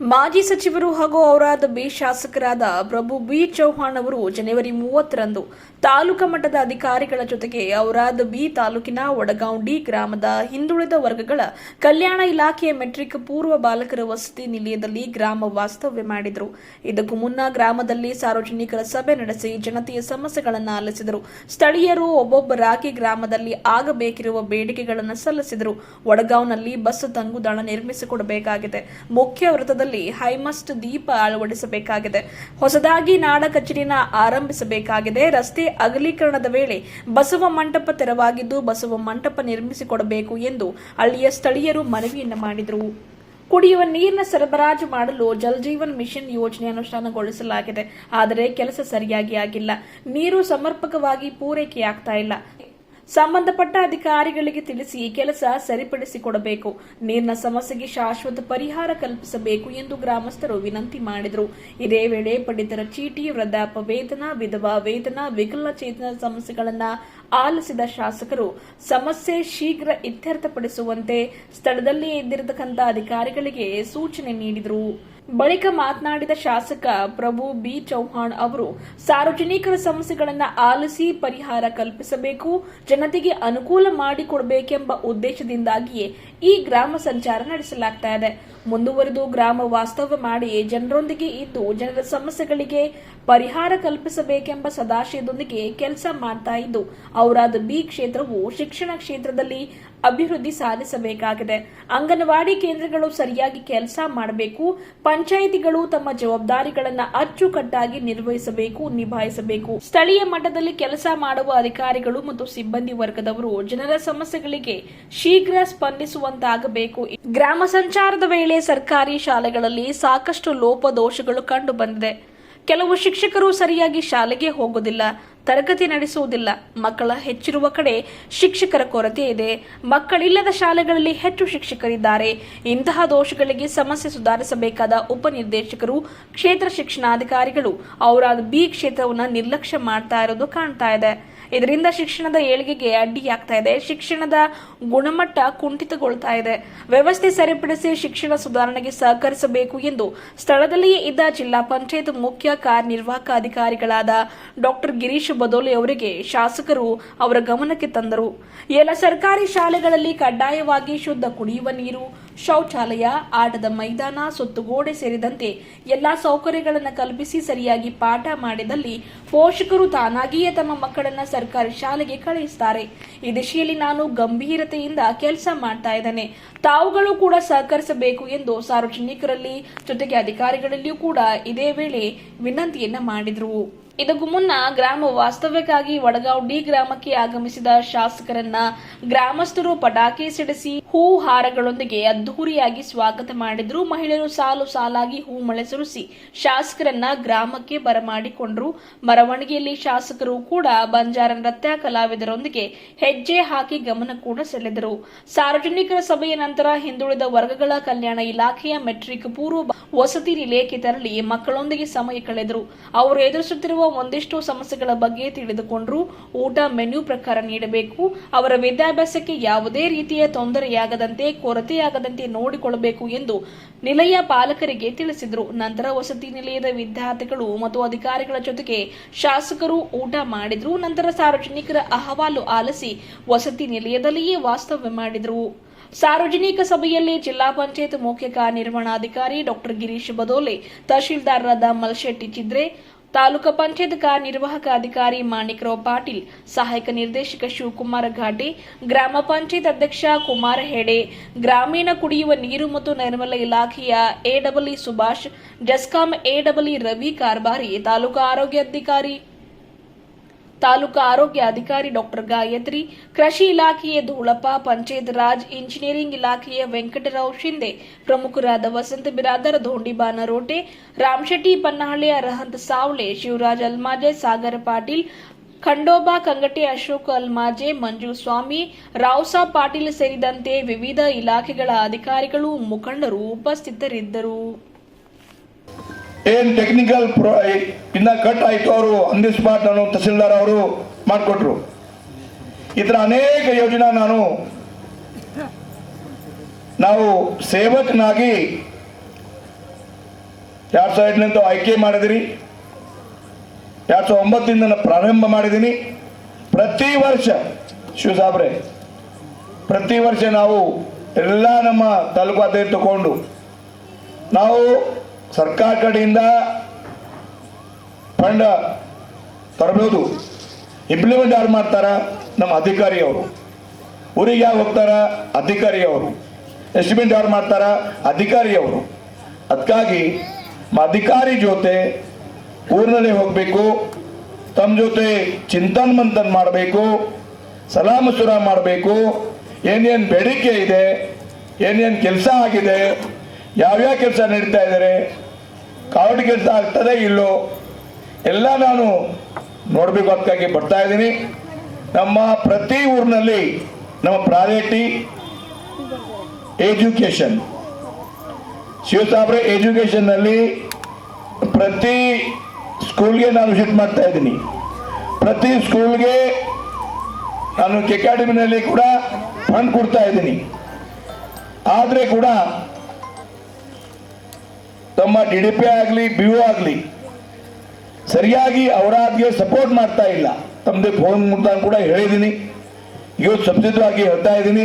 ಮಾಜಿ ಸಚಿವರು ಹಾಗೂ ಔರಾದ ಬಿ ಶಾಸಕರಾದ ಪ್ರಭು ಬಿ ಚೌಹಾಣ್ ಅವರು ಜನವರಿ ಮೂವತ್ತರಂದು ತಾಲೂಕು ಮಟ್ಟದ ಅಧಿಕಾರಿಗಳ ಜೊತೆಗೆ ಔರಾದ ಬಿ ತಾಲೂಕಿನ ವಡಗಾಂವ್ ಗ್ರಾಮದ ಹಿಂದುಳಿದ ವರ್ಗಗಳ ಕಲ್ಯಾಣ ಇಲಾಖೆಯ ಮೆಟ್ರಿಕ್ ಪೂರ್ವ ಬಾಲಕರ ವಸತಿ ನಿಲಯದಲ್ಲಿ ಗ್ರಾಮ ವಾಸ್ತವ್ಯ ಮಾಡಿದರು. ಇದಕ್ಕೂ ಮುನ್ನ ಗ್ರಾಮದಲ್ಲಿ ಸಾರ್ವಜನಿಕರ ಸಭೆ ನಡೆಸಿ ಜನತೆಯ ಸಮಸ್ಯೆಗಳನ್ನು ಆಲಿಸಿದರು. ಸ್ಥಳೀಯರು ಒಬ್ಬೊಬ್ಬರಾಗಿ ಗ್ರಾಮದಲ್ಲಿ ಆಗಬೇಕಿರುವ ಬೇಡಿಕೆಗಳನ್ನು ಸಲ್ಲಿಸಿದರು. ವಡಗಾಂವ್ನಲ್ಲಿ ಬಸ್ ತಂಗುದಾಣ ನಿರ್ಮಿಸಿಕೊಡಬೇಕಾಗಿದೆ. ಮುಖ್ಯ ವೃತ್ತದಲ್ಲಿ ಹೈಮಸ್ಟ್ ದೀಪ ಅಳವಡಿಸಬೇಕಾಗಿದೆ. ಹೊಸದಾಗಿ ನಾಡ ಕಚೇರಿನ ಆರಂಭಿಸಬೇಕಾಗಿದೆ. ರಸ್ತೆ ಅಗಲೀಕರಣದ ವೇಳೆ ಬಸವ ಮಂಟಪ ತೆರವಾಗಿದ್ದು ಬಸವ ಮಂಟಪ ನಿರ್ಮಿಸಿಕೊಡಬೇಕು ಎಂದು ಅಲ್ಲಿಯ ಸ್ಥಳೀಯರು ಮನವಿಯನ್ನು ಮಾಡಿದರು. ಕುಡಿಯುವ ನೀರಿನ ಸರಬರಾಜು ಮಾಡಲು ಜಲಜೀವನ್ ಮಿಷನ್ ಯೋಜನೆ ಅನುಷ್ಠಾನಗೊಳಿಸಲಾಗಿದೆ. ಆದರೆ ಕೆಲಸ ಸರಿಯಾಗಿ ಆಗಿಲ್ಲ. ನೀರು ಸಮರ್ಪಕವಾಗಿ ಪೂರೈಕೆಯಾಗ್ತಾ ಇಲ್ಲ. ಸಂಬಂಧಪಟ್ಟ ಅಧಿಕಾರಿಗಳಿಗೆ ತಿಳಿಸಿ ಕೆಲಸ ಸರಿಪಡಿಸಿಕೊಡಬೇಕು. ನೀರಿನ ಸಮಸ್ಯೆಗೆ ಶಾಶ್ವತ ಪರಿಹಾರ ಕಲ್ಪಿಸಬೇಕು ಎಂದು ಗ್ರಾಮಸ್ಥರು ವಿನಂತಿ ಮಾಡಿದರು. ಇದೇ ವೇಳೆ ಪಡಿತರ ಚೀಟಿ ವೃದ್ಧಾಪ ವೇತನ, ವಿಧವಾ ವೇತನ ವಿಕಲಚೇತನ ಸಮಸ್ಯೆಗಳನ್ನು ಆಲಿಸಿದ ಶಾಸಕರು, ಸಮಸ್ಯೆ ಶೀಘ್ರ ಇತ್ಯರ್ಥಪಡಿಸುವಂತೆ ಸ್ಥಳದಲ್ಲಿ ಇದ್ದಿರತಕ್ಕಂಥ ಅಧಿಕಾರಿಗಳಿಗೆ ಸೂಚನೆ ನೀಡಿದರು. ಬಳಿಕ ಮಾತನಾಡಿದ ಶಾಸಕ ಪ್ರಭು ಬಿ ಚೌಹಾಣ್ ಅವರು, ಸಾರ್ವಜನಿಕರ ಸಮಸ್ಯೆಗಳನ್ನು ಆಲಿಸಿ ಪರಿಹಾರ ಕಲ್ಪಿಸಬೇಕು, ಜನತೆಗೆ ಅನುಕೂಲ ಮಾಡಿಕೊಡಬೇಕೆಂಬ ಉದ್ದೇಶದಿಂದಾಗಿಯೇ ಈ ಗ್ರಾಮ ಸಂಚಾರ ನಡೆಸಲಾಗ್ತಾ ಇದೆ. ಮುಂದುವರೆದು ಗ್ರಾಮ ವಾಸ್ತವ್ಯ ಮಾಡಿ ಜನರೊಂದಿಗೆ ಇದ್ದು ಜನರ ಸಮಸ್ಯೆಗಳಿಗೆ ಪರಿಹಾರ ಕಲ್ಪಿಸಬೇಕೆಂಬ ಸದಾಶಯದೊಂದಿಗೆ ಕೆಲಸ ಮಾಡ್ತಾ ಇದ್ದು ಅವರಾದ ಬಿ ಕ್ಷೇತ್ರವು ಶಿಕ್ಷಣ ಕ್ಷೇತ್ರದಲ್ಲಿ ಅಭಿವೃದ್ಧಿ ಸಾಧಿಸಬೇಕಾಗಿದೆ. ಅಂಗನವಾಡಿ ಕೇಂದ್ರಗಳು ಸರಿಯಾಗಿ ಕೆಲಸ ಮಾಡಬೇಕು. ಪಂಚಾಯಿತಿಗಳು ತಮ್ಮ ಜವಾಬ್ದಾರಿಗಳನ್ನು ಅಚ್ಚುಕಟ್ಟಾಗಿ ನಿರ್ವಹಿಸಬೇಕು, ನಿಭಾಯಿಸಬೇಕು. ಸ್ಥಳೀಯ ಮಟ್ಟದಲ್ಲಿ ಕೆಲಸ ಮಾಡುವ ಅಧಿಕಾರಿಗಳು ಮತ್ತು ಸಿಬ್ಬಂದಿ ವರ್ಗದವರು ಜನರ ಸಮಸ್ಯೆಗಳಿಗೆ ಶೀಘ್ರ ಸ್ಪಂದಿಸುವಂತಾಗಬೇಕು. ಗ್ರಾಮ ಸಂಚಾರದ ವೇಳೆ ಸರ್ಕಾರಿ ಶಾಲೆಗಳಲ್ಲಿ ಸಾಕಷ್ಟು ಲೋಪದೋಷಗಳು ಕಂಡು ಬಂದಿದೆ ಕೆಲವು ಶಿಕ್ಷಕರು ಸರಿಯಾಗಿ ಶಾಲೆಗೆ ಹೋಗೋದಿಲ್ಲ ತರಗತಿ ನಡೆಸುವುದಿಲ್ಲ. ಮಕ್ಕಳ ಹೆಚ್ಚಿರುವ ಕಡೆ ಶಿಕ್ಷಕರ ಕೊರತೆ ಇದೆ. ಮಕ್ಕಳಿಲ್ಲದ ಶಾಲೆಗಳಲ್ಲಿ ಹೆಚ್ಚು ಶಿಕ್ಷಕರಿದ್ದಾರೆ. ಇಂತಹ ದೋಷಗಳಿಗೆ ಸಮಸ್ಯೆ ಸುಧಾರಿಸಬೇಕಾದ ಉಪನಿರ್ದೇಶಕರು, ಕ್ಷೇತ್ರ ಶಿಕ್ಷಣಾಧಿಕಾರಿಗಳು. ಅವರಾದ ಬಿ ಕ್ಷೇತ್ರವನ್ನು ನಿರ್ಲಕ್ಷ್ಯ ಮಾಡ್ತಾ ಇರೋದು ಕಾಣ್ತಾ ಇದೆ. ಇದರಿಂದ ಶಿಕ್ಷಣದ ಏಳಿಗೆಗೆ ಅಡ್ಡಿಯಾಗ್ತಾ ಇದೆ. ಶಿಕ್ಷಣದ ಗುಣಮಟ್ಟ ಕುಂಠಿತಗೊಳ್ತಾ ಇದೆ. ವ್ಯವಸ್ಥೆ ಸರಿಪಡಿಸಿ ಶಿಕ್ಷಣ ಸುಧಾರಣೆಗೆ ಸಹಕರಿಸಬೇಕು ಎಂದು ಸ್ಥಳದಲ್ಲಿಯೇ ಇದ್ದ ಜಿಲ್ಲಾ ಪಂಚಾಯತ್ ಮುಖ್ಯ ಕಾರ್ಯನಿರ್ವಾಹಕ ಅಧಿಕಾರಿಗಳಾದ ಡಾಕ್ಟರ್ ಗಿರೀಶ್ ಬದೋಲೆ ಅವರಿಗೆ ಶಾಸಕರು ಅವರ ಗಮನಕ್ಕೆ ತಂದರು. ಎಲ್ಲ ಸರ್ಕಾರಿ ಶಾಲೆಗಳಲ್ಲಿ ಕಡ್ಡಾಯವಾಗಿ ಶುದ್ಧ ಕುಡಿಯುವ ನೀರು ಶೌಚಾಲಯ, ಆಟದ ಮೈದಾನ, ಸುತ್ತುಗೋಡೆ ಸೇರಿದಂತೆ ಎಲ್ಲಾ ಸೌಕರ್ಯಗಳನ್ನು ಕಲ್ಪಿಸಿ ಸರಿಯಾಗಿ ಪಾಠ ಮಾಡಿದಲ್ಲಿ ಪೋಷಕರು ತಾನಾಗಿಯೇ ತಮ್ಮ ಮಕ್ಕಳನ್ನ ಸರ್ಕಾರಿ ಶಾಲೆಗೆ ಕಳುಹಿಸುತ್ತಾರೆ ಈ ದಿಶೆಯಲ್ಲಿ ನಾನು ಗಂಭೀರತೆಯಿಂದ ಕೆಲಸ ಮಾಡ್ತಾ ಇದ್ದೇನೆ. ತಾವುಗಳು ಕೂಡ ಸಹಕರಿಸಬೇಕು ಎಂದು ಸಾರ್ವಜನಿಕರಲ್ಲಿ, ಜೊತೆಗೆ ಅಧಿಕಾರಿಗಳಲ್ಲಿಯೂ ಕೂಡ ಇದೇ ವೇಳೆ ವಿನಂತಿಯನ್ನ ಮಾಡಿದ್ರು. ಇದಕ್ಕೂ ಮುನ್ನ ಗ್ರಾಮ ವಾಸ್ತವ್ಯಕ್ಕಾಗಿ ವಡಗಾವ್ ಡಿ ಗ್ರಾಮಕ್ಕೆ ಆಗಮಿಸಿದ ಶಾಸಕರನ್ನ ಗ್ರಾಮಸ್ಥರು ಪಟಾಕಿ ಸಿಡಿಸಿ ಹೂ ಹಾರಗಳೊಂದಿಗೆ ಅದ್ದೂರಿಯಾಗಿ ಸ್ವಾಗತ ಮಾಡಿದ್ರು. ಮಹಿಳೆಯರು ಸಾಲು ಸಾಲಾಗಿ ಹೂ ಮಳೆ ಸುರಿಸಿ ಶಾಸಕರನ್ನ ಗ್ರಾಮಕ್ಕೆ ಬರಮಾಡಿಕೊಂಡ್ರು. ಮೆರವಣಿಗೆಯಲ್ಲಿ ಶಾಸಕರು ಕೂಡ ಬಂಜಾರ ನೃತ್ಯ ಕಲಾವಿದರೊಂದಿಗೆ ಹೆಜ್ಜೆ ಹಾಕಿ ಗಮನ ಕೂಡ ಸೆಳೆದರು. ಸಾರ್ವಜನಿಕರ ಸಭೆಯ ನಂತರ ಹಿಂದುಳಿದ ವರ್ಗಗಳ ಕಲ್ಯಾಣ ಇಲಾಖೆಯ ಮೆಟ್ರಿಕ್ ಪೂರ್ವ ವಸತಿ ನಿಲಯಕ್ಕೆ ತೆರಳಿ ಮಕ್ಕಳೊಂದಿಗೆ ಸಮಯ ಕಳೆದರು. ಅವರು ಎದುರಿಸುತ್ತಿರುವ ಒಂದಿಷ್ಟು ಸಮಸ್ಯೆಗಳ ಬಗ್ಗೆ ತಿಳಿದುಕೊಂಡ್ರು. ಊಟ ಮೆನ್ಯೂ ಪ್ರಕಾರ ನೀಡಬೇಕು. ಅವರ ವಿದ್ಯಾಭ್ಯಾಸಕ್ಕೆ ಯಾವುದೇ ರೀತಿಯ ತೊಂದರೆಯಾಗದಂತೆ ಕೊರತೆಯಾಗದಂತೆ ನೋಡಿಕೊಳ್ಳಬೇಕು ಎಂದು ನಿಲಯ ಪಾಲಕರಿಗೆ ತಿಳಿಸಿದರು. ನಂತರ ವಸತಿ ನಿಲಯದ ವಿದ್ಯಾರ್ಥಿಗಳು ಮತ್ತು ಅಧಿಕಾರಿಗಳ ಜೊತೆಗೆ ಶಾಸಕರು ಊಟ ಮಾಡಿದ್ರು. ನಂತರ ಸಾರ್ವಜನಿಕರ ಅಹವಾಲು ಆಲಿಸಿ ವಸತಿ ನಿಲಯದಲ್ಲಿಯೇ ವಾಸ್ತವ್ಯ ಮಾಡಿದರು. ಸಾರ್ವಜನಿಕ ಸಭೆಯಲ್ಲಿ ಜಿಲ್ಲಾ ಪಂಚಾಯತ್ ಮುಖ್ಯ ಕಾರ್ಯನಿರ್ವಹಣಾಧಿಕಾರಿ ಡಾಕ್ಟರ್ ಗಿರೀಶ್ ಬದೋಲೆ ತಹಶೀಲ್ದಾರರಾದ ಮಲ್ಶೆಟ್ಟಿ ಚಿದ್ರೆ ತಾಲೂಕು ಪಂಚಾಯತ್ ಕಾರ್ಯನಿರ್ವಾಹಕ ಅಧಿಕಾರಿ ಮಾಣಿಕರಾವ್ ಪಾಟೀಲ್, ಸಹಾಯಕ ನಿರ್ದೇಶಕ ಶಿವಕುಮಾರ ಘಾಟಿ, ಗ್ರಾಮ ಪಂಚಾಯತ್ ಅಧ್ಯಕ್ಷ ಕುಮಾರ ಹೆಡೆ, ಗ್ರಾಮೀಣ ಕುಡಿಯುವ ನೀರು ಮತ್ತು ನೈರ್ಮಲ್ಯ ಇಲಾಖೆಯ ಎಡಬ್ಲ್ಇ ಸುಭಾಷ್, ಜಸ್ಕಾಂ ಎಡಬ್ಲ್ಇ ರವಿ ಕಾರ್ಬಾರಿ, ತಾಲೂಕು ಆರೋಗ್ಯಾಧಿಕಾರಿ ತಾಲೂಕು ಆರೋಗ್ಯ ಅಧಿಕಾರಿ ಡಾಕ್ಟರ್ ಗಾಯತ್ರಿ, ಕೃಷಿ ಇಲಾಖೆಯ ಧೂಳಪ್ಪ, ಪಂಚಾಯತ್ ರಾಜ್ ಇಂಜಿನಿಯರಿಂಗ್ ಇಲಾಖೆಯ ವೆಂಕಟರಾವ್ ಶಿಂದೆ, ಪ್ರಮುಖರಾದ ವಸಂತ ಬಿರಾದರ್ ಧೋಂಡಿಬಾನ ರೋಟೆ ರಾಮಶೆಟ್ಟಿ ಪನ್ನಹಳ್ಳಿ ಅರಹಂತ ಸಾವ್ಲೆ, ಶಿವರಾಜ್ ಅಲ್ಮಾಜೆ, ಸಾಗರ ಪಾಟೀಲ್, ಖಂಡೋಬಾ ಕಂಗಟೆ ಅಶೋಕ್ ಅಲ್ಮಾಜೆ, ಮಂಜು ಸ್ವಾಮಿ, ರಾವ್ಸಾ ಪಾಟೀಲ್ ಸೇರಿದಂತೆ ವಿವಿಧ ಇಲಾಖೆಗಳ ಅಧಿಕಾರಿಗಳು ಮುಖಂಡರು ಉಪಸ್ಥಿತರಿದ್ದರು. ಏನ್ ಟೆಕ್ನಿಕಲ್ ಇನ್ನ ಕಟ್ ಆಯ್ತು ಅವರು ಆನ್ ದಿ ನಾನು ತಹಸೀಲ್ದಾರ್ ಅವರು ಮಾಡಿಕೊಟ್ರು. ಈ ಥರ ಅನೇಕ ಯೋಜನಾ ನಾನು ನಾವು ಸೇವಕನಾಗಿ ಎರಡು ಸಾವಿರ ತಾವು ಆಯ್ಕೆ ಮಾಡಿದಿರಿ. ಎರಡು ಸಾವಿರದ ಒಂಬತ್ತರಿಂದ ನಾನು ಪ್ರಾರಂಭ ಮಾಡಿದ್ದೀನಿ ಪ್ರತಿ ವರ್ಷ ಶಿವಸಾಬ್ರೆ ಪ್ರತಿ ವರ್ಷ ನಾವು ಎಲ್ಲ ನಮ್ಮ ತಾಲೂಕು ಅಧ್ಯಕ್ಷ ತಗೊಂಡು ನಾವು ಸರ್ಕಾರ ಕಡೆಯಿಂದ ಫಂಡ್ ತರಬಹುದು. ಇಂಪ್ಲಿಮೆಂಟ್ ಯಾರು ಮಾಡ್ತಾರ? ನಮ್ಮ ಅಧಿಕಾರಿಯವರು. ಊರಿಗೆ ಯಾರು ಹೋಗ್ತಾರ? ಅಧಿಕಾರಿ ಅವರು ಎಸ್ಟಿಮೇಟ್ ಯಾರು ಮಾಡ್ತಾರ? ಅಧಿಕಾರಿ ಅವರು ಅದಕ್ಕಾಗಿ ಅಧಿಕಾರಿ ಜೊತೆ ಊರಿನಲ್ಲಿ ಹೋಗಬೇಕು. ತಮ್ಮ ಜೊತೆ ಚಿಂತನ್ ಮಂತನ್ ಮಾಡಬೇಕು. ಸಲಾಮಸುರ ಮಾಡಬೇಕು. ಏನೇನು ಬೇಡಿಕೆ ಇದೆ, ಏನೇನು ಕೆಲಸ ಆಗಿದೆ ಯಾವ್ಯಾವ ಕೆಲಸ ನಡೀತಾ ಇದ್ದಾರೆ? ಕಾವಡಿ ಕೆಲಸ ಆಗ್ತದೆ ಇಲ್ಲೋ? ಎಲ್ಲ ನಾನು ನೋಡಬೇಕು ಅದಕ್ಕಾಗಿ ಬರ್ತಾ ಇದ್ದೀನಿ. ನಮ್ಮ ಪ್ರತಿ ಊರಿನಲ್ಲಿ ನಮ್ಮ ಪ್ರಾಯೋರಿಟಿ ಎಜುಕೇಶನ್ ಶಿವಸಾಬ್ರೆ ಎಜುಕೇಷನ್ನಲ್ಲಿ ಪ್ರತಿ ಸ್ಕೂಲ್ಗೆ ನಾನು ವಿಸಿಟ್ ಮಾಡ್ತಾ ಇದ್ದೀನಿ. ಪ್ರತಿ ಸ್ಕೂಲ್ಗೆ ನಾನು ಅಕಾಡೆಮಿನಲ್ಲಿ ಕೂಡ ಫಂಡ್ ಕೊಡ್ತಾ ಇದ್ದೀನಿ. ಆದರೆ ಕೂಡ ತಮ್ಮ ಡಿ ಡಿ ಪಿ ಆಗಲಿ, ಬಿ ಒ ಆಗಲಿ, ಸರಿಯಾಗಿ ಅವರಾದ್ಗೆ ಸಪೋರ್ಟ್ ಮಾಡ್ತಾ ಇಲ್ಲ. ತಮ್ಮದೇ ಫೋನ್ ಮುಖಾಂತರ ಕೂಡ ಹೇಳಿದ್ದೀನಿ ಇವತ್ತು ಸಬ್ಸಿಡವಾಗಿ ಹೇಳ್ತಾ ಇದ್ದೀನಿ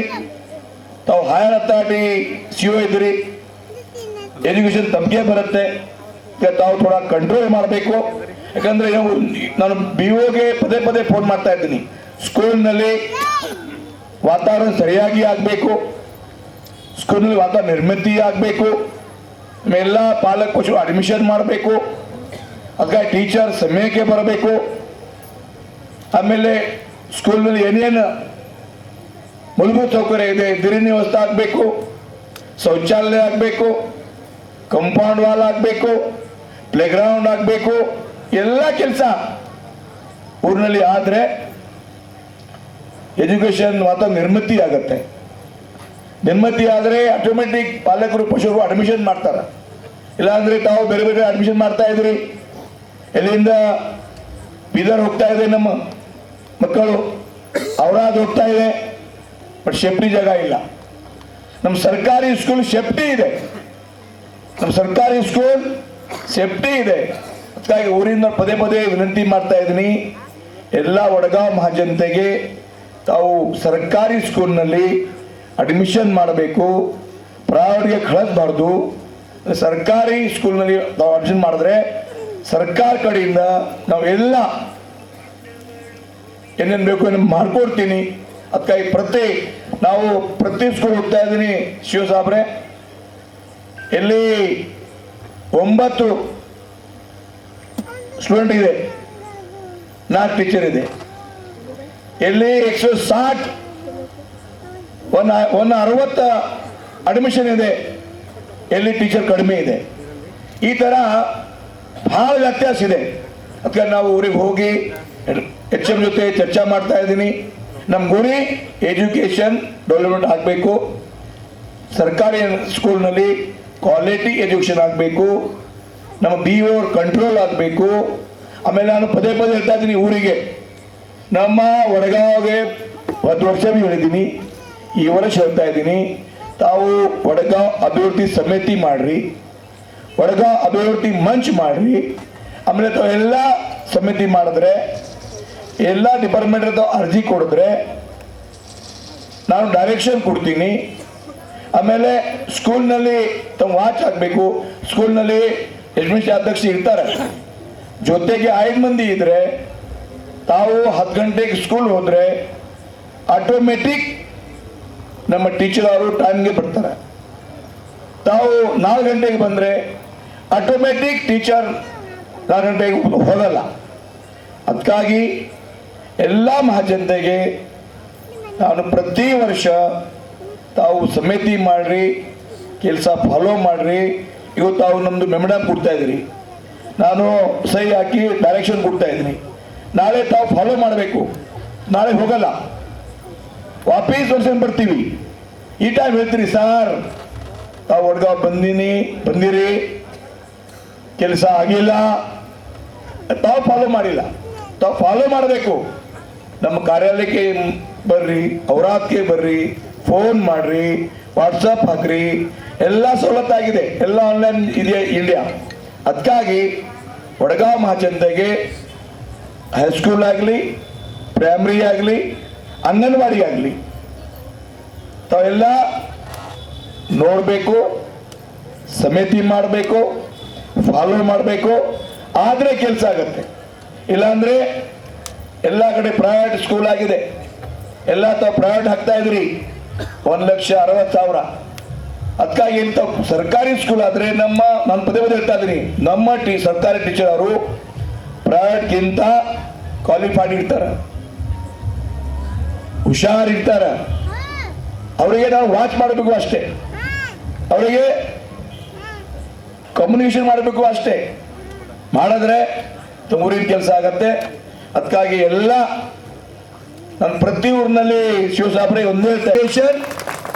ತಾವು ಹೈಯರ್ ಅಥಾರಿಟಿ ಸಿ ಒ ಇದ್ದೀರಿ. ಎಜುಕೇಷನ್ ತಮಗೆ ಬರುತ್ತೆ. ತಾವು ಥೋಡ ಕಂಟ್ರೋಲ್ ಮಾಡಬೇಕು. ಯಾಕಂದರೆ ನಾನು ಬಿ ಒಗೆ ಪದೇ ಪದೇ ಫೋನ್ ಮಾಡ್ತಾ ಇದ್ದೀನಿ. ಸ್ಕೂಲ್ನಲ್ಲಿ ವಾತಾವರಣ ಸರಿಯಾಗಿ ಆಗಬೇಕು. ಸ್ಕೂಲ್ನಲ್ಲಿ ವಾತಾವರಣ ನಿರ್ಮಿತಿ ಆಗಬೇಕು ಎಲ್ಲ ಪಾಲಕ ಪಶು ಅಡ್ಮಿಷನ್ ಮಾಡಬೇಕು. ಅದಕ್ಕಾಗಿ ಟೀಚರ್ ಸಮಯಕ್ಕೆ ಬರಬೇಕು. ಆಮೇಲೆ ಸ್ಕೂಲ್ನಲ್ಲಿ ಏನೇನು ಮೂಲಭೂತ ಸೌಕರ್ಯ ಇದೆ ನೀರಿನ ವ್ಯವಸ್ಥೆ ಆಗಬೇಕು, ಶೌಚಾಲಯ ಆಗಬೇಕು ಕಂಪೌಂಡ್ ವಾಲ್ ಆಗಬೇಕು ಪ್ಲೇಗ್ರೌಂಡ್ ಆಗಬೇಕು, ಎಲ್ಲ ಕೆಲಸ ಊರಿನಲ್ಲಿ ಆದರೆ ಎಜುಕೇಶನ್ ವಾತಾವರಣ ನಿರ್ಮಿತಿ ಆಗುತ್ತೆ ನಿರ್ಮಿತಿ ಆದರೆ ಆಟೋಮೆಟಿಕ್ ಪಾಲಕರು, ಪಶುರು ಅಡ್ಮಿಷನ್ ಮಾಡ್ತಾರೆ. ಇಲ್ಲಾಂದ್ರೆ ತಾವು ಬೇರೆ ಬೇರೆ ಅಡ್ಮಿಷನ್ ಮಾಡ್ತಾ ಇದ್ರಿ ಎಲ್ಲಿಂದ? ಬೀದರ್ ಹೋಗ್ತಾ ಇದೆ ನಮ್ಮ ಮಕ್ಕಳು. ಅವರಾದ ಹೋಗ್ತಾ ಇದೆ. ಬಟ್ ಸೇಫ್ಟಿ ಜಾಗ ಇಲ್ಲ. ನಮ್ಮ ಸರ್ಕಾರಿ ಸ್ಕೂಲ್ ಸೇಫ್ಟಿ ಇದೆ. ನಮ್ಮ ಸರ್ಕಾರಿ ಸ್ಕೂಲ್ ಸೇಫ್ಟಿ ಇದೆ. ಅದಕ್ಕಾಗಿ ಊರಿಂದ ಪದೇ ಪದೇ ವಿನಂತಿ ಮಾಡ್ತಾ ಇದ್ದೀನಿ. ಎಲ್ಲ ವಡಗಾಂವ್ ಮಹಾಜನತೆಗೆ ತಾವು ಸರ್ಕಾರಿ ಸ್ಕೂಲ್ನಲ್ಲಿ ಅಡ್ಮಿಷನ್ ಮಾಡಬೇಕು, ಪ್ರಾಯೋರಿಗೆ ಕಳಿಸ್ಬಾರ್ದು ಸರ್ಕಾರಿ ಸ್ಕೂಲ್ನಲ್ಲಿ ನಾವು ಅಡ್ಮಿಷನ್ ಮಾಡಿದ್ರೆ ಸರ್ಕಾರ ಕಡೆಯಿಂದ ನಾವೆಲ್ಲ ಏನೇನು ಬೇಕು ಏನೇನು ಮಾಡ್ಕೊಡ್ತೀನಿ. ಅದಕ್ಕಾಗಿ ಪ್ರತಿ ನಾವು ಪ್ರತಿ ಸ್ಕೂಲ್ ಹೋಗ್ತಾ ಇದ್ದೀನಿ ಶಿವ ಸಾಬ್ರೆ. ಇಲ್ಲಿ ಒಂಬತ್ತು ಸ್ಟೂಡೆಂಟ್ ಇದೆ, ನಾಲ್ಕು ಟೀಚರ್ ಇದೆ. ಎಲ್ಲಿ ಎಕ್ಸೋ ಸಾಟ್ ಒಂದು ಒಂದು ಅರವತ್ತ ಅಡ್ಮಿಷನ್ ಇದೆ. ಎಲ್ಲಿ ಟೀಚರ್ ಕಡಿಮೆ ಇದೆ. ಈ ಥರ ಭಾಳ ವ್ಯತ್ಯಾಸ ಇದೆ. ಅದಕ್ಕೆ ನಾವು ಊರಿಗೆ ಹೋಗಿ ಎಚ್ ಎಂ ಜೊತೆ ಚರ್ಚೆ ಮಾಡ್ತಾ ಇದ್ದೀನಿ. ನಮ್ಮ ಗುರಿ ಎಜುಕೇಶನ್ ಡೆವಲಪ್ಮೆಂಟ್ ಆಗಬೇಕು. ಸರ್ಕಾರಿ ಸ್ಕೂಲ್ನಲ್ಲಿ ಕ್ವಾಲಿಟಿ ಎಜುಕೇಶನ್ ಆಗಬೇಕು. ನಮ್ಮ ಬಿ ಓ ಕಂಟ್ರೋಲ್ ಆಗಬೇಕು. ಆಮೇಲೆ ನಾನು ಪದೇ ಪದೇ ಹೇಳ್ತಾ ಇದ್ದೀನಿ ಊರಿಗೆ. ನಮ್ಮ ವಡಗಾವ್ಗೆ ಹತ್ತು ವರ್ಷ ಹೇಳಿದ್ದೀನಿ. ವರ್ಷ ಹೇಳ್ತಾ ಇದ್ದೀನಿ. ತಾವು ವಡಗಾಂವ್ ಅಭಿವೃದ್ಧಿ ಸಮಿತಿ ಮಾಡ್ರಿ. ವಡಗಾಂವ್ ಅಭಿವೃದ್ಧಿ ಮಂಚ್ ಮಾಡ್ರಿ. ಆಮೇಲೆ ತಾವು ಎಲ್ಲ ಸಮಿತಿ ಮಾಡಿದ್ರೆ, ಎಲ್ಲ ಡಿಪಾರ್ಟ್ಮೆಂಟ್ ಅರ್ಜಿ ಕೊಡಿದ್ರೆ, ನಾನು ಡೈರೆಕ್ಷನ್ ಕೊಡ್ತೀನಿ. ಆಮೇಲೆ ಸ್ಕೂಲ್ನಲ್ಲಿ ತಮ್ಮ ವಾಚ್ ಆಗಬೇಕು ಸ್ಕೂಲ್ನಲ್ಲಿ ಎಡ್ಮಿಷನ್ ಅಧ್ಯಕ್ಷ ಇರ್ತಾರೆ. ಜೊತೆಗೆ ಐದು ಮಂದಿ ಇದ್ರೆ, ತಾವು ಹತ್ತು ಗಂಟೆಗೆ ಸ್ಕೂಲ್ ಹೋದರೆ ಆಟೋಮೆಟಿಕ್ ನಮ್ಮ ಟೀಚರ್ ಅವರು ಟೈಮ್ಗೆ ಬರ್ತಾರೆ. ತಾವು ನಾಲ್ಕು ಗಂಟೆಗೆ ಬಂದರೆ ಆಟೋಮೆಟಿಕ್ ಟೀಚರ್ ನಾಲ್ಕು ಗಂಟೆಗೆ ಹೋಗಲ್ಲ. ಅದಕ್ಕಾಗಿ ಎಲ್ಲ ಮಹಾಜನತೆಗೆ ನಾನು ಪ್ರತಿ ವರ್ಷ ತಾವು ಸಮಿತಿ ಮಾಡಿರಿ, ಕೆಲಸ ಫಾಲೋ ಮಾಡಿರಿ. ಇವತ್ತು ತಾವು ನಮ್ಮದು ಮೆಮಡಮ್ ಇದ್ದೀರಿ. ನಾನು ಸಹಿ ಹಾಕಿ ಡೈರೆಕ್ಷನ್ ಕೊಡ್ತಾ ಇದ್ದೀನಿ. ನಾಳೆ ತಾವು ಫಾಲೋ ಮಾಡಬೇಕು. ನಾಳೆ ಹೋಗಲ್ಲ. ವಾಪಸ್ ವರ್ಷನ್ ಬರ್ತೀವಿ ಈ ಟೈಮ್ ಹೇಳ್ತೀರಿ, ಸರ್, ತಾವು ವಡ್ಗಾವ್ ಬಂದೀನಿ, ಬಂದಿರಿ. ಕೆಲಸ ಆಗಿಲ್ಲ. ತಾವು ಫಾಲೋ ಮಾಡಿಲ್ಲ. ತಾವು ಫಾಲೋ ಮಾಡಬೇಕು. ನಮ್ಮ ಕಾರ್ಯಾಲಯಕ್ಕೆ ಬರ್ರಿ, ಔರಾದ್ಗೆ ಬರ್ರಿ ಫೋನ್ ಮಾಡ್ರಿ ವಾಟ್ಸಪ್ ಹಾಕ್ರಿ. ಎಲ್ಲ ಸವಲತ್ತಾಗಿದೆ. ಎಲ್ಲ ಆನ್ಲೈನ್ ಇದೆ ಇಂಡಿಯಾ ಅದಕ್ಕಾಗಿ ವಡಗಾಂವ್ ಮಹಾಜನತೆಗೆ ಹೈಸ್ಕೂಲ್ ಆಗಲಿ ಪ್ರೈಮ್ರಿ ಆಗಲಿ ಅಂಗನವಾಡಿ ಆಗಲಿ, ತಾವೆಲ್ಲ ನೋಡಬೇಕು, ಸಮಿತಿ ಮಾಡಬೇಕು ಫಾಲೋ ಮಾಡಬೇಕು, ಆದರೆ ಕೆಲಸ ಆಗುತ್ತೆ. ಇಲ್ಲಾಂದರೆ ಎಲ್ಲ ಕಡೆ ಪ್ರೈವೇಟ್ ಸ್ಕೂಲ್ ಆಗಿದೆ. ಎಲ್ಲ ತಾವು ಪ್ರೈವೇಟ್ ಹಾಕ್ತಾ ಇದ್ರಿ. ಒಂದು ಲಕ್ಷ ಅರವತ್ತು ಸಾವಿರ. ಅದಕ್ಕಾಗಿ ಇಂಥ ಸರ್ಕಾರಿ ಸ್ಕೂಲ್ ಆದರೆ ನಮ್ಮ, ನಾನು ಪದೇ ಪದೇ ಹೇಳ್ತಾ ಇದ್ದೀನಿ, ನಮ್ಮ ಟೀ, ಸರ್ಕಾರಿ ಟೀಚರ್ ಅವರು ಪ್ರೈವೇಟ್ಗಿಂತ ಕ್ವಾಲಿಫೈಡ್ ಇರ್ತಾರೆ. ಹುಷಾರಿರ್ತಾರೆ. ಅವರಿಗೆ ನಾವು ವಾಚ್ ಮಾಡಬೇಕು ಅಷ್ಟೇ. ಅವರಿಗೆ ಕಮ್ಯುನಿಕೇಶನ್ ಮಾಡಬೇಕು ಅಷ್ಟೇ. ಮಾಡಿದ್ರೆ ಊರಿನ ಕೆಲಸ ಆಗತ್ತೆ. ಅದಕ್ಕಾಗಿ ಎಲ್ಲ ನಾನು ಪ್ರತಿ ಊರಿನಲ್ಲಿ ಶಿವಸಾಬ್ರೆ ಒಂದೇ ಎಜುಕೇಶನ್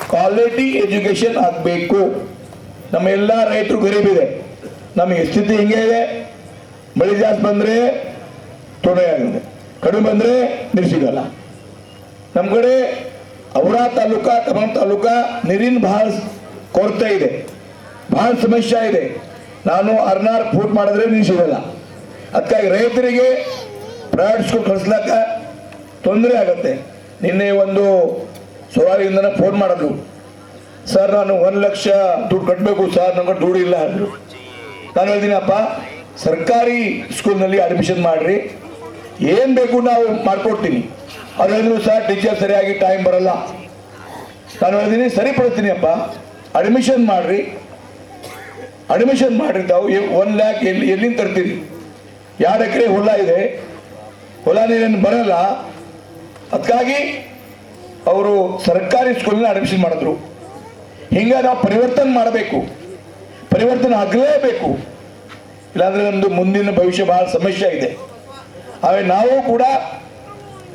ಕ್ವಾಲಿಟಿ ಎಜುಕೇಶನ್ ಆಗಬೇಕು. ನಮ್ಮ ಎಲ್ಲ ರೈತರು ಗರೀಬಿದೆ ನಮಗೆ ಸ್ಥಿತಿ ಹಿಂಗೆ ಇದೆ. ಮಳೆ ಜಾಸ್ತಿ ಬಂದರೆ ತೊಂದರೆ ಆಗುತ್ತೆ. ಕಡಿಮೆ ಬಂದರೆ ನೀರು ನಮ್ಮ ಕಡೆ ಔರಾ ತಾಲೂಕಾ ಕಮಂ ತಾಲೂಕ, ನೀರಿನ ಭಾಳ ಕೊರತೆ ಇದೆ. ಭಾಳ ಸಮಸ್ಯೆ ಇದೆ. ನಾನು ಅರ್ನಾರ್ ಫೂಟ್ ಮಾಡಿದ್ರೆ ನೀರು ಸಿಗಲ್ಲ ಅದಕ್ಕಾಗಿ ರೈತರಿಗೆ ಪ್ರೈವೇಟ್ ಸ್ಕೂಲ್ ಕಳಿಸ್ಲಾಕ ತೊಂದರೆ ಆಗತ್ತೆ. ನಿನ್ನೆ ಒಂದು ಸವಾರಿಯಿಂದ ಫೋನ್ ಮಾಡಿದ್ರು. ಸರ್, ನಾನು ಒಂದು ಲಕ್ಷ ದುಡ್ಡು ಕಟ್ಟಬೇಕು ಸರ್ ನಮ್ಮ ದುಡ್ಡು ಇಲ್ಲ ಅಂದರು. ನಾನು ಹೇಳ್ತೀನಪ್ಪ ಸರ್ಕಾರಿ ಸ್ಕೂಲ್ನಲ್ಲಿ ಅಡ್ಮಿಷನ್ ಮಾಡಿರಿ. ಏನು ಬೇಕು ನಾವು ಮಾಡ್ಕೊಡ್ತೀನಿ. ಅವ್ರು ಸಹ ಟೀಚರ್ ಸರಿಯಾಗಿ ಟೈಮ್ ಬರಲ್ಲ. ನಾನು ಹೇಳ್ತೀನಿ ಸರಿಪಡ್ತೀನಿ ಅಪ್ಪ. ಅಡ್ಮಿಷನ್ ಮಾಡ್ರಿ. ಅಡ್ಮಿಷನ್ ಮಾಡ್ರಿ ತಾವು. ಒನ್ ಲ್ಯಾಕ್ ಎಲ್ಲಿ, ಎಲ್ಲಿಂದ ತರ್ತೀರಿ? ಎರಡು ಎಕರೆ ಹುಲ್ಲ ಇದೆ. ಹೊಲ ನೀರೇನು ಬರಲ್ಲ. ಅದಕ್ಕಾಗಿ ಅವರು ಸರ್ಕಾರಿ ಸ್ಕೂಲ್ನ ಅಡ್ಮಿಷನ್ ಮಾಡಿದ್ರು. ಹಿಂಗೆ ನಾವು ಪರಿವರ್ತನೆ ಮಾಡಬೇಕು. ಪರಿವರ್ತನೆ ಆಗಲೇಬೇಕು. ಇಲ್ಲಾಂದರೆ ನಮ್ಮದು ಮುಂದಿನ ಭವಿಷ್ಯ ಬಹಳ ಸಮಸ್ಯೆ ಇದೆ ಆಮೇಲೆ ನಾವು ಕೂಡ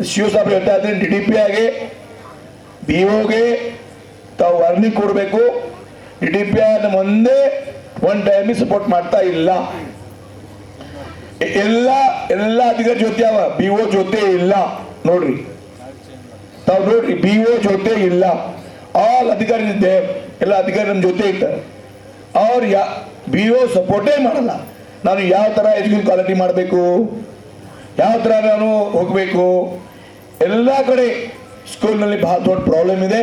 ಶಿವಸಾಬ್ ಹೇಳ್ತಾ ಇದ್ದೀನಿ ಡಿ ಡಿ ಪಿ ಆಗಿ ಬಿ ಓಗೆ ತಾವು ವಾರ್ನಿಂಗ್ ಕೊಡಬೇಕು. ಡಿ ಡಿ ಪಿ ಒಂದೇ ಒನ್ ಟೈಮಿಗೆ ಸಪೋರ್ಟ್ ಮಾಡ್ತಾ ಇಲ್ಲ. ಎಲ್ಲ ಎಲ್ಲ ಅಧಿಕಾರಿ ಜೊತೆ ಅವ. ಬಿ ಓ ಜೊತೆ ಇಲ್ಲ. ನೋಡ್ರಿ. ತಾವು ನೋಡ್ರಿ, ಬಿ ಓ ಜೊತೆ ಇಲ್ಲ. ಆಲ್ ಅಧಿಕಾರಿ ಇದ್ದೆ ಎಲ್ಲ ಅಧಿಕಾರಿ ನಮ್ಮ ಜೊತೆ ಇರ್ತಾರೆ ಅವ್ರು ಯಾ, ಬಿ ಓ ಸಪೋರ್ಟೇ ಮಾಡಲ್ಲ. ನಾನು ಯಾವ ಥರ ಎಜುಕೇಶನ್ ಕ್ವಾಲಿಟಿ ಮಾಡಬೇಕು? ಯಾವ ಥರ ನಾನು ಹೋಗಬೇಕು? ಎಲ್ಲ ಕಡೆ ಸ್ಕೂಲ್ನಲ್ಲಿ ಬಹಳ ದೊಡ್ಡ ಪ್ರಾಬ್ಲಮ್ ಇದೆ.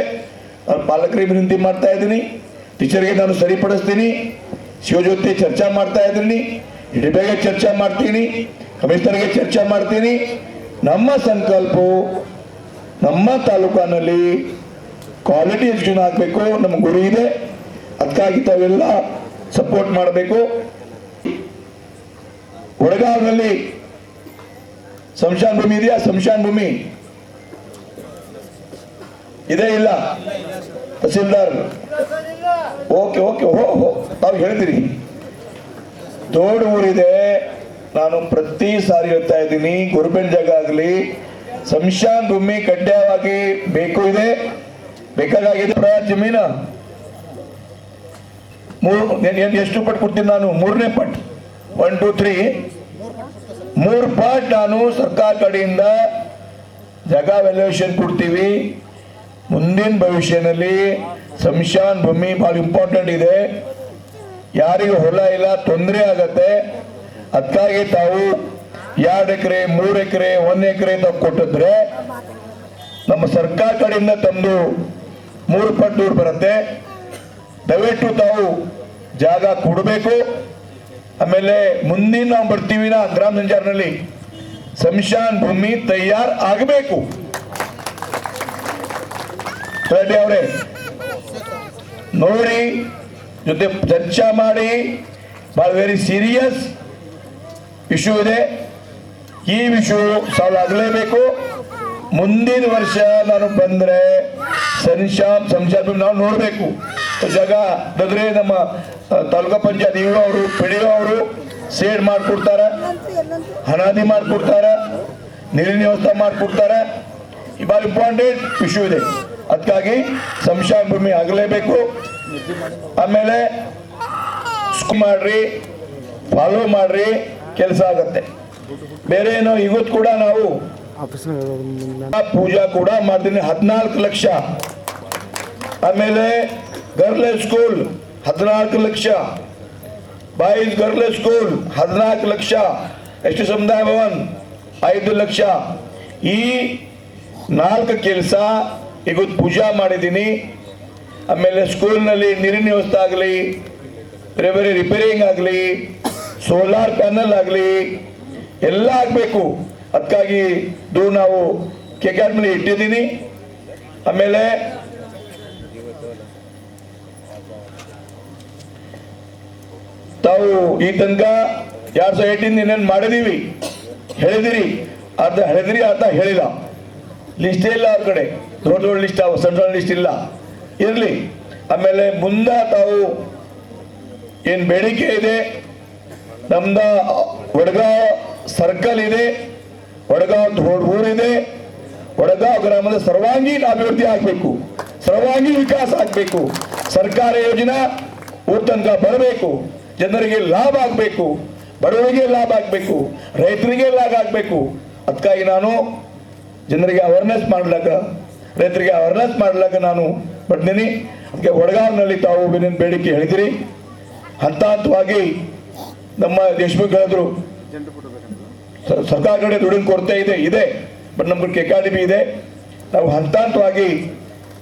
ನಾನು ಪಾಲಕರಿಗೆ ವಿನಂತಿ ಮಾಡ್ತಾ ಇದ್ದೀನಿ. ಟೀಚರ್ಗೆ ನಾನು ಸರಿಪಡಿಸ್ತೀನಿ. ಶಿವ ಜೊತೆ ಚರ್ಚೆ ಮಾಡ್ತಾ ಇದ್ದೀನಿ. ಹಿಡಿಬೇಗ ಚರ್ಚೆ ಮಾಡ್ತೀನಿ. ಕಮಿಷನರ್ಗೆ ಚರ್ಚೆ ಮಾಡ್ತೀನಿ. ನಮ್ಮ ಸಂಕಲ್ಪ ನಮ್ಮ ತಾಲೂಕಿನಲ್ಲಿ ಕ್ವಾಲಿಟಿ ಎಜುಕೇಷನ್ ಆಗಬೇಕು. ನಮ್ಮ ಗುರಿ ಇದೆ. ಅದಕ್ಕಾಗಿ ತಾವೆಲ್ಲ ಸಪೋರ್ಟ್ ಮಾಡಬೇಕು. ವಡಗಾವ್ನಲ್ಲಿ ಸಂಶಾನ್ ಭೂಮಿ ಇದೆಯಾ? ಸಂಶಾನ್ ಭೂಮಿ. ಇದೆ ಇಲ್ಲ? ತಹಸೀಲ್ದಾರ್. ಓಕೆ ಓಕೆ, ಹೋ ಹೋ. ತಾವು ಹೇಳಿದಿರಿ. ದೊಡ್ಡ ಊರಿದೆ. ನಾನು ಪ್ರತಿ ಸಾರಿ ಹೇಳ್ತಾ ಇದ್ದೀನಿ ಗುರುಬೆನ್ ಜಾಗ ಆಗಲಿ ಸಂಶಾನ್ ಭೂಮಿ ಕಡ್ಡಾಯವಾಗಿ ಬೇಕು ಇದೆ. ಬೇಕಾಗಿದೆ ಜಮೀನ. ಮೂರು ಎಷ್ಟು ಪಟ್ಟು ಕೊಡ್ತೀನಿ ನಾನು? ಮೂರನೇ ಪಟ್. ಒನ್ ಟೂ ತ್ರೀ ಮೂರು ಪಾರ್ಟ್ ನಾನು ಸರ್ಕಾರ ಕಡೆಯಿಂದ ಜಾಗ ವ್ಯಾಲ್ಯೂಯೇಷನ್ ಕೊಡ್ತೀವಿ. ಮುಂದಿನ ಭವಿಷ್ಯದಲ್ಲಿ ಸಂಶಾನ್ ಭೂಮಿ ಭಾಳ ಇಂಪಾರ್ಟೆಂಟ್ ಇದೆ. ಯಾರಿಗೂ ಹೊಲ ಇಲ್ಲ, ತೊಂದರೆ ಆಗತ್ತೆ. ಅದಕ್ಕಾಗಿ ತಾವು ಎರಡು ಎಕರೆ, ಮೂರು ಎಕರೆ, ಒಂದು ಎಕರೆ ತಾವು ಕೊಟ್ಟಿದ್ರೆ ನಮ್ಮ ಸರ್ಕಾರ ಕಡೆಯಿಂದ ತಂದು ಮೂರು ಪಟ್ಟು ಬರುತ್ತೆ. ದಯವಿಟ್ಟು ತಾವು ಜಾಗ ಕೊಡಬೇಕು. ಆಮೇಲೆ ಮುಂದಿನ ನಾವು ಬರ್ತೀವಿ ನಾ ಗ್ರಾಮ ಸಂಚಾರನಲ್ಲಿ ಸಂಶಾನ್ ಭೂಮಿ ತಯಾರ್ ಆಗಬೇಕು. ರೆಡ್ಡಿ ಅವರೇ, ನೋಡಿ, ಜೊತೆ ಚರ್ಚೆ ಮಾಡಿ ಬಹಳ ವೆರಿ ಸೀರಿಯಸ್ ಇಶ್ಯೂ ಇದೆ. ಈ ವಿಷಯ ಸಾಲ ಆಗಲೇಬೇಕು. ಮುಂದಿನ ವರ್ಷ ನಾನು ಬಂದ್ರೆ ಸಂಶಾಮ್ ಸಂಶಾಮ್ ನಾವು ನೋಡಬೇಕು. ಜಾಗ ಅಂದ್ರೆ ನಮ್ಮ ತಾಲೂಕಾ ಪಂಚಾಯತ್ ಇವರು ಅವರು ಪಿಡಿಒ ಅವರು ಸೇಡ್ ಮಾಡ್ಕೊಡ್ತಾರ ಹನಾದಿ ಮಾಡ್ಕೊಡ್ತಾರ, ನೀರಿನ ವ್ಯವಸ್ಥೆ ಮಾಡಿಕೊಡ್ತಾರ. ಈ ಇಂಪಾರ್ಟೆಂಟ್ ಇಶ್ಯೂ ಇದೆ. ಅದಕ್ಕಾಗಿ ಸಂಶಯ ಭೂಮಿ ಆಗಲೇಬೇಕು. ಆಮೇಲೆ ಮಾಡ್ರಿ ಫಾಲೋ ಮಾಡ್ರಿ, ಕೆಲಸ ಆಗತ್ತೆ. ಬೇರೆ ಏನೋ ಇವತ್ತು ಕೂಡ ನಾವು ಪೂಜಾ ಕೂಡ ಮಾಡ್ತೀನಿ, ಹದಿನಾಲ್ಕು ಲಕ್ಷ. ಆಮೇಲೆ ಗರ್ಲ್ ಸ್ಕೂಲ್, ಹದಿನಾಲ್ಕು ಲಕ್ಷ. ಬಾಯ್ಸ್ ಗರ್ಲ್ ಸ್ಕೂಲ್, ಹದಿನಾಲ್ಕು ಲಕ್ಷ. ಎಷ್ಟು ಸಮುದಾಯ ಭವನ್, ಐದು ಲಕ್ಷ. ಈ ನಾಲ್ಕು ಕೆಲಸ ಈಗ ಪೂಜಾ ಮಾಡಿದ್ದೀನಿ. ಆಮೇಲೆ ಸ್ಕೂಲ್ನಲ್ಲಿ ನೀರಿನ ವ್ಯವಸ್ಥೆ ಆಗಲಿ ಬೇರೆ ರಿಪೇರಿಂಗ್ ಆಗಲಿ, ಸೋಲಾರ್ ಪ್ಯಾನಲ್ ಆಗಲಿ, ಎಲ್ಲ ಆಗಬೇಕು. ಅದಕ್ಕಾಗಿ ದೂ ನಾವು ಕೆ ಮೇಲೆ ಇಟ್ಟಿದ್ದೀನಿ. ಆಮೇಲೆ ತಾವು ಈ ತನಕ ಎರಡ್ ಸಾವಿರ ಏಟೀನ್ ಏನೇನು ಮಾಡಿದೀವಿ, ಹೇಳಿದಿರಿ. ಅರ್ಧ ಹೇಳಿದಿರಿ ಅರ್ಧ ಹೇಳಿಲ್ಲ. ಲಿಸ್ಟೇ ಇಲ್ಲ ಅವ್ರ ಕಡೆ. ದೊಡ್ಡ ದೊಡ್ಡ ಲಿಸ್ಟ್ ಸಣ್ಣ ಸಣ್ಣ ಲಿಸ್ಟ್ ಇಲ್ಲ. ಇರಲಿ. ಆಮೇಲೆ ಮುಂದೆ ತಾವು ಏನು ಬೇಡಿಕೆ ಇದೆ? ನಮ್ದ ವಡಗಾಂವ್ ಸರ್ಕಲ್ ಇದೆ. ವಡಗಾಂವ್ ಊರಿದೆ ವಡಗಾಂವ್ ಗ್ರಾಮದ ಸರ್ವಾಂಗೀಣ ಅಭಿವೃದ್ಧಿ ಆಗಬೇಕು. ಸರ್ವಾಂಗೀಣ ವಿಕಾಸ ಆಗಬೇಕು. ಸರ್ಕಾರ ಯೋಜನಾ ಊರ್ ಬರಬೇಕು. ಜನರಿಗೆ ಲಾಭ ಆಗಬೇಕು. ಬಡವರಿಗೆ ಲಾಭ ಆಗಬೇಕು. ರೈತರಿಗೆ ಲಾಭ ಆಗಬೇಕು. ಅದಕ್ಕಾಗಿ ನಾನು ಜನರಿಗೆ ಅವೇರ್ನೆಸ್ ಮಾಡ್ಲಾಕ ರೈತರಿಗೆ ಅವೇರ್ನೆಸ್ ಮಾಡಲಾಗ ನಾನು ಬರ್ತೀನಿ. ಅದಕ್ಕೆ ಒಡಗಾವ್ನಲ್ಲಿ ತಾವು ಏನೇನು ಬೇಡಿಕೆ ಹೇಳಿದಿರಿ. ಹಂತ ಹಂತವಾಗಿ ನಮ್ಮ ದೇಶಮುಖ್ ಹೇಳಿದ್ರು ಸರ್ಕಾರ ಕಡೆ ದುಡಿನ ಕೊರತೆ ಇದೆ ಇದೆ. ಬಟ್ ನಮ್ಗೆ ಅಕಾಡೆಮಿ ಇದೆ. ನಾವು ಹಂತ ಹಂತವಾಗಿ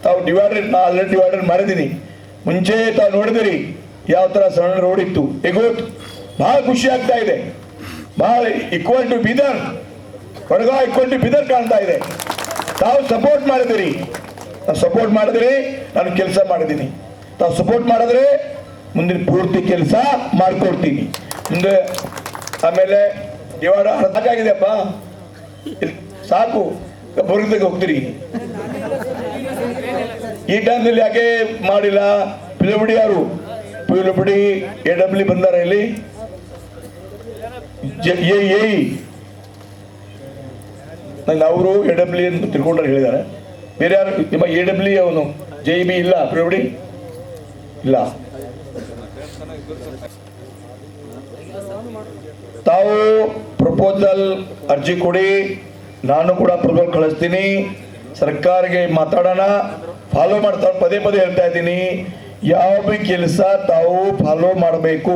ತಾವು ಡಿವೈಡರ್ ನಾ ಆಲ್ರೆಡಿ ಡಿವೈಡರ್ ಮಾಡಿದ್ದೀನಿ. ಮುಂಚೆ ತಾವು ನೋಡಿದಿರಿ, ಯಾವ ಥರ ಸಣ್ಣ ರೋಡ್ ಇತ್ತು. ಎಗೋತ್ ಬಹಳ ಖುಷಿ ಆಗ್ತಾ ಇದೆ. ಬಹಳ equal to Bidar Odgaon equal to Bidar ಕಾಣ್ತಾ ಇದೆ. ತಾವು ಸಪೋರ್ಟ್ ಮಾಡಿದಿರಿ. ನಾವು ಸಪೋರ್ಟ್ ಮಾಡಿದ್ರಿ, ನಾನು ಕೆಲಸ ಮಾಡಿದ್ದೀನಿ ತಾವು ಸಪೋರ್ಟ್ ಮಾಡಿದ್ರೆ ಮುಂದಿನ ಪೂರ್ತಿ ಕೆಲಸ ಮಾಡ್ಕೊಡ್ತೀನಿ. ಮುಂದೆ ಆಮೇಲೆ ಇವಾಗ ಇಲ್- ಸಾಕು ಬುರ್ಗದಾಗ ಹೋಗ್ತೀರಿ. ಈ ಟೈಮ್ನಲ್ಲಿ ಯಾಕೆ ಮಾಡಿಲ್ಲ? ಪಿಲುಬಿಡಿ ಯಾರು? ಪಿಲುಬಿಡಿ ಎ ಡಬ್ಲಿ ಬಂದಾರ ಇಲ್ಲಿ. ಎ ನಂಗೆ ಅವರು ಎ ಡಬ್ಲ್ಯೂ ಅಂತ ತಿಳ್ಕೊಂಡ್ರೆ ಹೇಳಿದ್ದಾರೆ. ಬೇರೆ ಯಾರು, ನಿಮ್ಮ ಎ ಡಬ್ಲ್ಯೂ ಅವನು? ಜೆ ಬಿ ಇಲ್ಲ ಪಿಲುಬಡಿ ಇಲ್ಲ. ತಾವು ಪ್ರಪೋಸಲ್ ಅರ್ಜಿ ಕೊಡಿ, ನಾನು ಕೂಡ ಪ್ರಪೋಸಲ್ ಕಳಿಸ್ತೀನಿ. ಸರ್ಕಾರಕ್ಕೆ ಮಾತಾಡೋಣ. ಫಾಲೋ ಮಾಡ್ತಾ ಪದೇ ಪದೇ ಹೇಳ್ತಾ ಇದ್ದೀನಿ. ಯಾವ ಕೆಲಸ ತಾವು ಫಾಲೋ ಮಾಡಬೇಕು.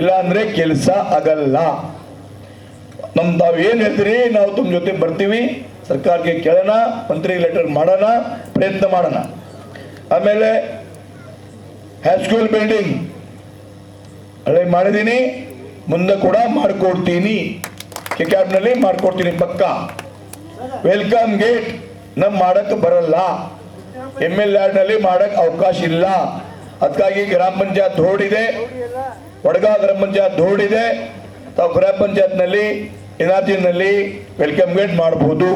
ಇಲ್ಲ ಅಂದ್ರೆ ಕೆಲಸ ಆಗಲ್ಲ. ನಮ್ ತಾವು ಏನ್ ಹೇಳ್ತೀರಿ? ನಾವು ತಮ್ಮ ಜೊತೆ ಬರ್ತೀವಿ. ಸರ್ಕಾರಕ್ಕೆ ಕೇಳೋಣ, ಮಂತ್ರಿ ಲೆಟರ್ ಮಾಡೋಣ, ಪ್ರಯತ್ನ ಮಾಡೋಣ. ಆಮೇಲೆ ಹೈಸ್ಕೂಲ್ ಬಿಲ್ಡಿಂಗ್ ಹಳೆ ಮಾಡಿದ್ದೀನಿ ಮುಂದೆ ಕೂಡ ಮಾಡ್ಕೊಡ್ತೀನಿ. ಕೆ ಮಾಡ್ಕೊಡ್ತೀನಿ ಪಕ್ಕ. ವೆಲ್ಕಮ್ ಗೇಟ್ ನಮ್ ಮಾಡಕ್ ಬರಲ್ಲ. ಎಂ ಎಲ್ನಲ್ಲಿ ಮಾಡಕ್ ಅವಕಾಶ ಇಲ್ಲ. ಅದಕ್ಕಾಗಿ ಗ್ರಾಮ ಪಂಚಾಯತ್ ಧೋಡಿದೆ ವಡಗಾ ಗ್ರಾಮ ಪಂಚಾಯತ್ ಧೋಡಿದೆ ತಾವು ಗ್ರಾಮ ಪಂಚಾಯತ್ನಲ್ಲಿ ನಲ್ಲಿ ವೆಲ್ಕಮ್ ಗೇಟ್ ಮಾಡಬಹುದು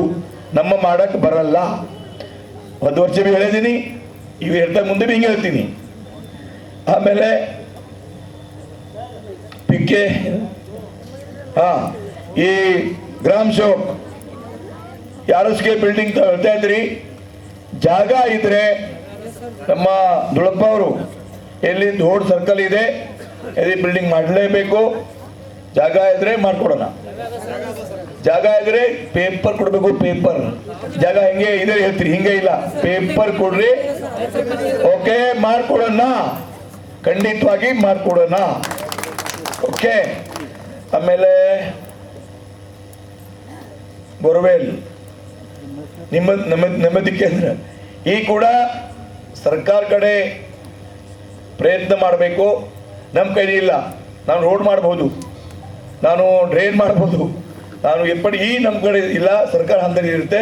ನಮ್ಮ ಮಾಡಕ್ ಬರಲ್ಲ. ಒಂದು ವರ್ಷ ಬಿ ಹೇಳಿದ್ದೀನಿ ಇವು ಹೇಳ್ತಾ ಮುಂದೆ ಬಿ ಹಿಂಗೆ ಹೇಳ್ತೀನಿ. ಆಮೇಲೆ ಪಿಕ್ಕೆ ಹಾ, ಈ ಗ್ರಾಮ್ ಸೇವಕ್ ಯಾರಸ್ಗೆ ಬಿಲ್ಡಿಂಗ್ ಹೇಳ್ತಾ ಇದ್ರಿ? ಜಾಗ ಇದ್ರೆ ನಮ್ಮ ದುಳಪ್ಪ ಅವರು ಎಲ್ಲಿ ದೊಡ್ಡ ಸರ್ಕಲ್ ಇದೆ, ಎಲ್ಲಿ ಬಿಲ್ಡಿಂಗ್ ಮಾಡಲೇಬೇಕು, ಜಾಗ ಇದ್ರೆ ಮಾಡ್ಕೊಡೋಣ. ಜಾಗ ಇದ್ರೆ ಪೇಪರ್ ಕೊಡ್ಬೇಕು ಪೇಪರ್ ಜಾಗ ಹೆಂಗೆ ಇದೆ ಹೇಳ್ತೀರಿ ಹಿಂಗೆ ಇಲ್ಲ. ಪೇಪರ್ ಕೊಡ್ರಿ. ಓಕೆ ಮಾಡ್ಕೊಡೋಣ ಖಂಡಿತವಾಗಿ ಮಾಡ್ಕೊಡೋಣ ಓಕೆ ಆಮೇಲೆ ಬೋರ್ವೆಲ್ ನಿಮ್ಮ, ನಮ್ಮ ನೆಮ್ಮದಿಕ್ಕೆ ಕೇಂದ್ರ ಈ ಕೂಡ ಸರ್ಕಾರ ಕಡೆ ಪ್ರಯತ್ನ ಮಾಡಬೇಕು. ನಮ್ಮ ಕೈಲಿ ಇಲ್ಲ. ನಾನು ರೋಡ್ ಮಾಡ್ಬೋದು. ನಾನು ಡ್ರೈನ್ ಮಾಡ್ಬೋದು. ನಾನು ಎಪ್ಪಡಿ ಈ ನಮ್ಮ ಕಡೆ ಇಲ್ಲ, ಸರ್ಕಾರ ಹಂತದಲ್ಲಿ ಇರುತ್ತೆ.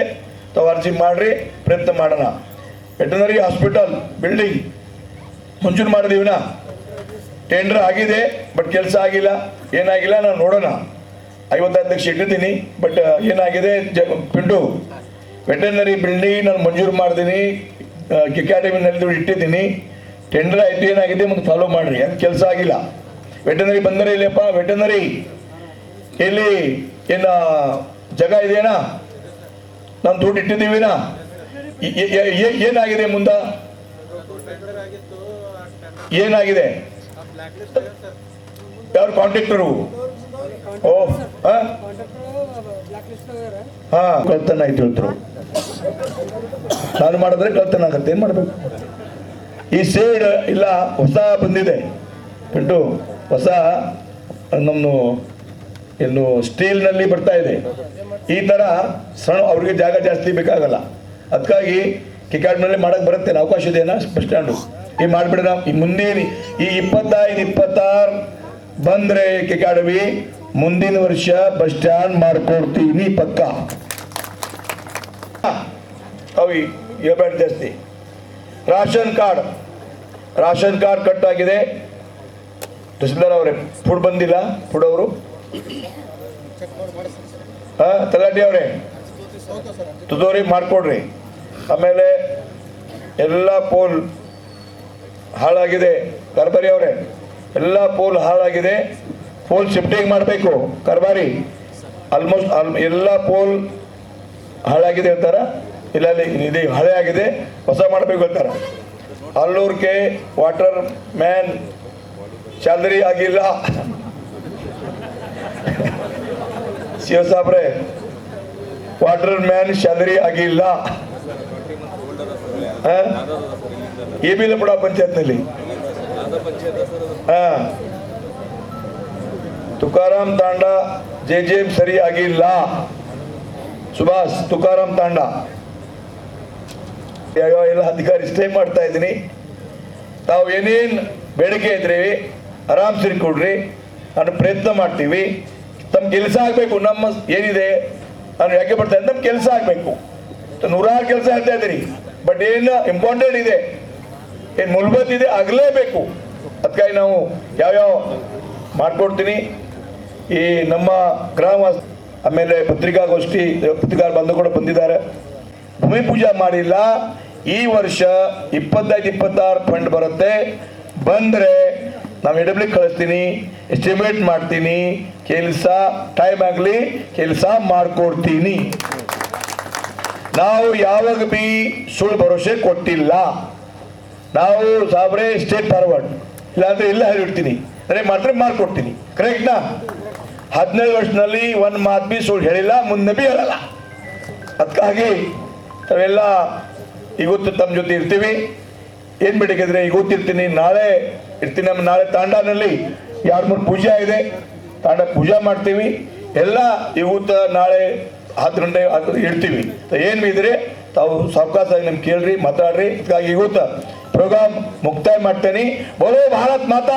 ತಾವು ಅರ್ಜಿ ಮಾಡ್ರಿ, ಪ್ರಯತ್ನ ಮಾಡೋಣ. ವೆಟನರಿ ಹಾಸ್ಪಿಟಲ್ ಬಿಲ್ಡಿಂಗ್ ಮಂಜೂರು ಮಾಡಿದೀವಿನ? ಟೆಂಡರ್ ಆಗಿದೆ ಬಟ್ ಕೆಲಸ ಆಗಿಲ್ಲ. ಏನಾಗಿಲ್ಲ, ನಾನು ನೋಡೋಣ. ಐವತ್ತೈದು ಲಕ್ಷ ಇಟ್ಟಿದ್ದೀನಿ ಬಟ್ ಏನಾಗಿದೆ, ಜ ಪಿಂಡು ವೆಟರ್ನರಿ ಬಿಲ್ಡಿಂಗ್ ನಾನು ಮಂಜೂರು ಮಾಡಿದ್ದೀನಿ ಅಕಾಡೆಮಿನಲ್ಲಿ ಇಟ್ಟಿದ್ದೀನಿ. ಟೆಂಡರ್ ಆಯಿತು, ಏನಾಗಿದೆ, ಮುಂದೆ ಫಾಲೋ ಮಾಡ್ರಿ. ಅದು ಕೆಲಸ ಆಗಿಲ್ಲ? ವೆಟರ್ನರಿ ಬಂದರೆ ಇಲ್ಲಪ್ಪ ವೆಟರ್ನರಿ ಎಲ್ಲಿ ಇನ್ನ ಜಾಗ ಇದೆಯಾ ನಾನು ದುಡ್ಡು ಇಟ್ಟಿದ್ದೀವಿನಾ? ಏನಾಗಿದೆ ಮುಂದ? ಏನಾಗಿದೆ? ಯಾರು ಕಾಂಟ್ರಾಕ್ಟರು? ಓ, ಹಾ? ಕಳ್ತನ ಆಯ್ತು ಹೇಳ್ತರು. ನಾನು ಮಾಡಿದ್ರೆ ಕಳ್ತನ ಆಗತ್ತೆ, ಏನ್ ಮಾಡ್ಬೇಕು? ಈ ಸೇಡ್ ಇಲ್ಲ, ಹೊಸ ಬಂದಿದೆ. ಹೊಸ ನಮ್ಮ ಇನ್ನು ಸ್ಟೀಲ್ನಲ್ಲಿ ಬರ್ತಾ ಇದೆ. ಈ ಥರ ಸಣ್ಣ ಅವ್ರಿಗೆ ಜಾಗ ಜಾಸ್ತಿ ಬೇಕಾಗಲ್ಲ. ಅದಕ್ಕಾಗಿ ಕಿಕಾಡ್ನಲ್ಲಿ ಮಾಡಕ್ಕೆ ಬರುತ್ತೆ. ಅವಕಾಶ ಇದೆಯಾ ಬಸ್ ಸ್ಟ್ಯಾಂಡು. ಈ ಮಾಡಿಬಿಡೋಣ. ಈ ಮುಂದಿನ, ಈ ಇಪ್ಪತ್ತೈದು, ಇಪ್ಪತ್ತಾರು ಬಂದರೆ ಕಿಕಾಡವಿ, ಮುಂದಿನ ವರ್ಷ ಬಸ್ ಸ್ಟ್ಯಾಂಡ್ ಮಾಡ್ಕೊಡ್ತೀನಿ ಪಕ್ಕ. ಅವಿ ಹೇಳ್ಬೇಡ ಜಾಸ್ತಿ. Ration card. Ration card cut ಆಗಿದೆ. ತಹಸೀಲ್ದಾರ್ ಅವರೇ, ಫುಡ್ ಬಂದಿಲ್ಲ, ಫುಡ್ ಅವರು? ಹಾ, ತಲಾಟಿ ಅವರೇ. ತುದೋರಿ ಮಾಡಿಕೊಡ್ರಿ. ಆಮೇಲೆ ಎಲ್ಲ ಪೋಲ್ ಹಾಳಾಗಿದೆ. ಕರ್ಬಾರಿ ಅವರೇ, ಎಲ್ಲ ಪೋಲ್ ಹಾಳಾಗಿದೆ. ಪೋಲ್ ಶಿಫ್ಟಿಂಗ್ ಮಾಡಬೇಕು, ಕರ್ಬಾರಿ. ಆಲ್ಮೋಸ್ಟ್ ಆಲ್ ಎಲ್ಲ ಪೋಲ್ ಹಾಳಾಗಿದೆ ಅಂತಾರ? ಇಲ್ಲ ಅಲ್ಲಿ ಇದು ಹಳೆ ಆಗಿದೆ, ಹೊಸ ಮಾಡಬೇಕು ಅಂತಾರ? ಅಲ್ಲೂರ್ಗೆ ವಾಟರ್ ಮ್ಯಾನ್ ಚಾಲರಿ ಆಗಿಲ್ಲ. ಶಿವ ಸಾಬ್ರೆ ವಾಟರ್ ಮ್ಯಾನ್ ಶದರಿ ಆಗಿಲ್ಲ ಎ ಬಿ ಪಂಚಾಯತ್ನಲ್ಲಿ. ಹಾ. Tukaram Tanda J J M ಸರಿ ಆಗಿಲ್ಲ ಸುಭಾಷ್, ತುಕಾರಾಮ್ ತಾಂಡ. ಯಾವ ಎಲ್ಲ ಅಧಿಕಾರಿ ಸ್ಟೇ ಮಾಡ್ತಾ ಇದ್ದೀನಿ. ತಾವು ಏನೇನು ಬೇಡಿಕೆ ಇದ್ರಿ ಆರಾಮ್ ಸಿರಿ ಕೊಡ್ರಿ. ನಾನು ಪ್ರಯತ್ನ ಮಾಡ್ತೀವಿ. ತಮ್ಮ ಕೆಲಸ ಆಗಬೇಕು, ನಮ್ಮ ಏನಿದೆ, ನಾನು ಯಾಕೆ ಬರ್ತಾ ಇದ್ದೀನಿ ನಮ್ಮ ಕೆಲಸ ಆಗಬೇಕು. ನೂರಾರು ಕೆಲಸ ಹೇಳ್ತಾ ಇದ್ದೀರಿ ಬಟ್ ಏನು ಇಂಪಾರ್ಟೆಂಟ್ ಇದೆ? ಏನು ಮೂಲಭೂತ ಇದೆ? ಆಗಲೇಬೇಕು. ಅದಕ್ಕಾಗಿ ನಾವು ಯಾವ್ಯಾವ ಮಾಡ್ಕೊಡ್ತೀನಿ. ಈ ನಮ್ಮ ಗ್ರಾಮ ಆಮೇಲೆ ಪತ್ರಿಕಾಗೋಷ್ಠಿ ಪತ್ರಿಕಾ ಬಂದು ಕೂಡ ಬಂದಿದ್ದಾರೆ. ಭೂಮಿ ಪೂಜಾ ಮಾಡಿಲ್ಲ. ಈ ವರ್ಷ ಇಪ್ಪತ್ತೈದು, ಇಪ್ಪತ್ತಾರು ಫಂಡ್ ಬರುತ್ತೆ. ಬಂದರೆ ನಾವು ಎಡಬ್ಲಿಕ್ ಕಳಿಸ್ತೀನಿ ಎಸ್ಟಿಮೇಟ್ ಮಾಡ್ತೀನಿ, ಕೆಲಸ ಟೈಮ್ ಆಗಲಿ ಕೆಲಸ ಮಾಡಿಕೊಡ್ತೀನಿ. ನಾವು ಯಾವಾಗ ಬಿ ಸುಳ್ಳು ಭರವಸೆ ಕೊಟ್ಟಿಲ್ಲ, ನಾವು ಸಾಬ್ರೆ ಸ್ಟೇಟ್ ಫಾರ್ವರ್ಡ್ ಇಲ್ಲಾಂದ್ರೆ ಇಲ್ಲ ಹೇಳಿಡ್ತೀನಿ ಅದೇ ಮಾತ್ರ ಮಾಡ್ಕೊಡ್ತೀನಿ. ಕರೆಕ್ಟ್ನಾ ಹದಿನೈದು ವರ್ಷದಲ್ಲಿ ಒಂದು ಮಾತು ಬಿ ಸುಳ್ಳು ಹೇಳಿಲ್ಲ, ಮುಂದೆ ಬಿ ಹೇಳಲ್ಲ. ಅದಕ್ಕಾಗಿ ನಾವೆಲ್ಲ ಇವತ್ತು ತಮ್ಮ ಜೊತೆ ಇರ್ತೀವಿ. ಏನು ಬೇಡಿಕಿದ್ರೆ ಇವತ್ತಿರ್ತೀನಿ ನಾಳೆ ಇರ್ತೀನಿ ನಮ್ಮ ನಾಳೆ ತಾಂಡನಲ್ಲಿ. ಎರಡು ಮೂರು ಪೂಜೆ ಇದೆ, ತಾಂಡ ಪೂಜಾ ಮಾಡ್ತೀವಿ. ಎಲ್ಲ ಇವತ್ತ ನಾಳೆ ಹತ್ತು ಗಂಟೆ ಇಡ್ತೀವಿ ಏನು ಇದ್ರೆ ತಾವು ಸಾವಕಾಶಾಗಿ ನಮ್ಗೆ ಕೇಳ್ರಿ, ಮಾತಾಡ್ರಿ. ಇವತ್ತ ಪ್ರೋಗ್ರಾಮ್ ಮುಕ್ತಾಯ ಮಾಡ್ತೇನೆ. ಬರೋ ಭಾರತ್ ಮಾತಾ